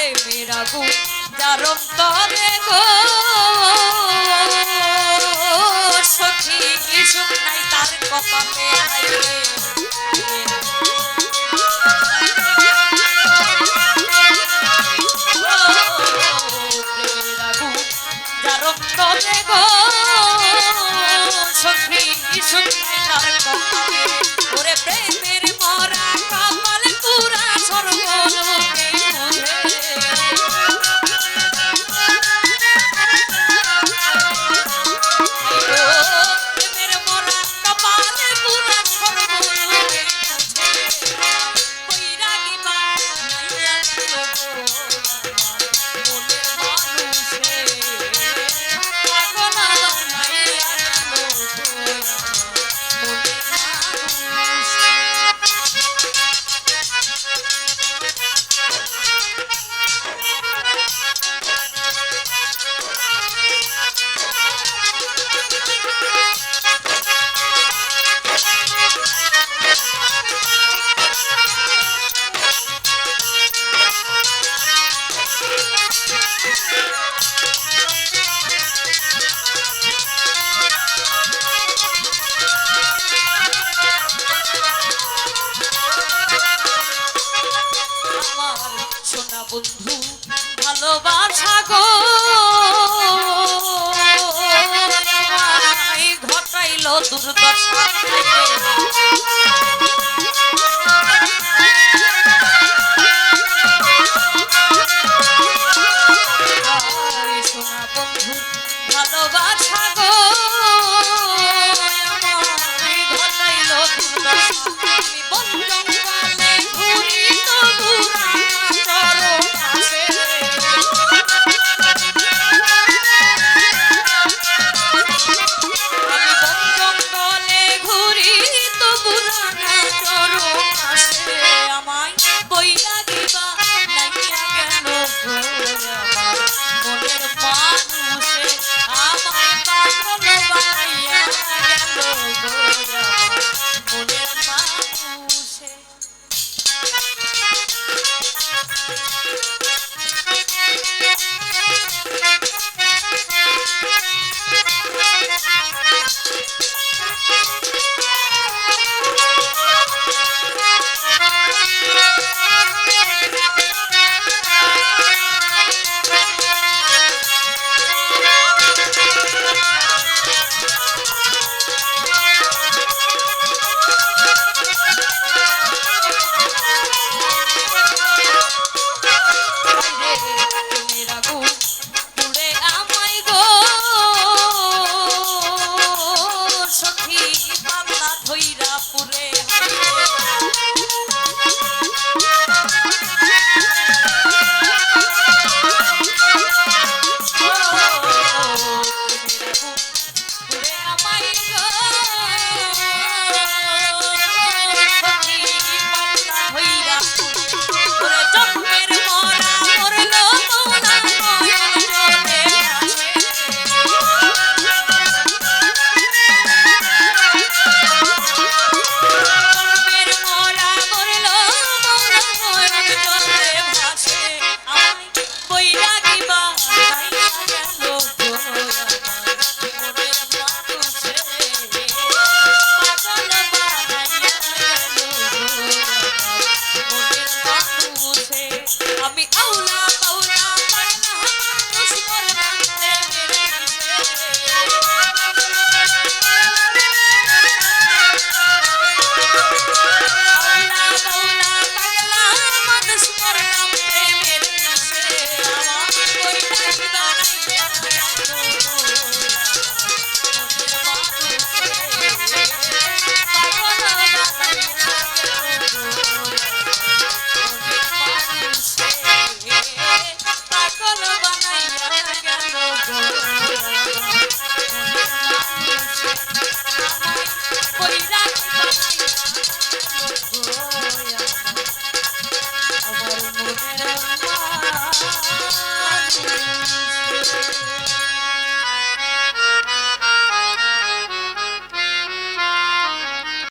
প্রেমের আগুন যারম তরে গো। সখী কিছু নাই তার কপালে আইরে প্রেমের আগুন যারম তরে গো। দুর্দশা পুরে be all. Oh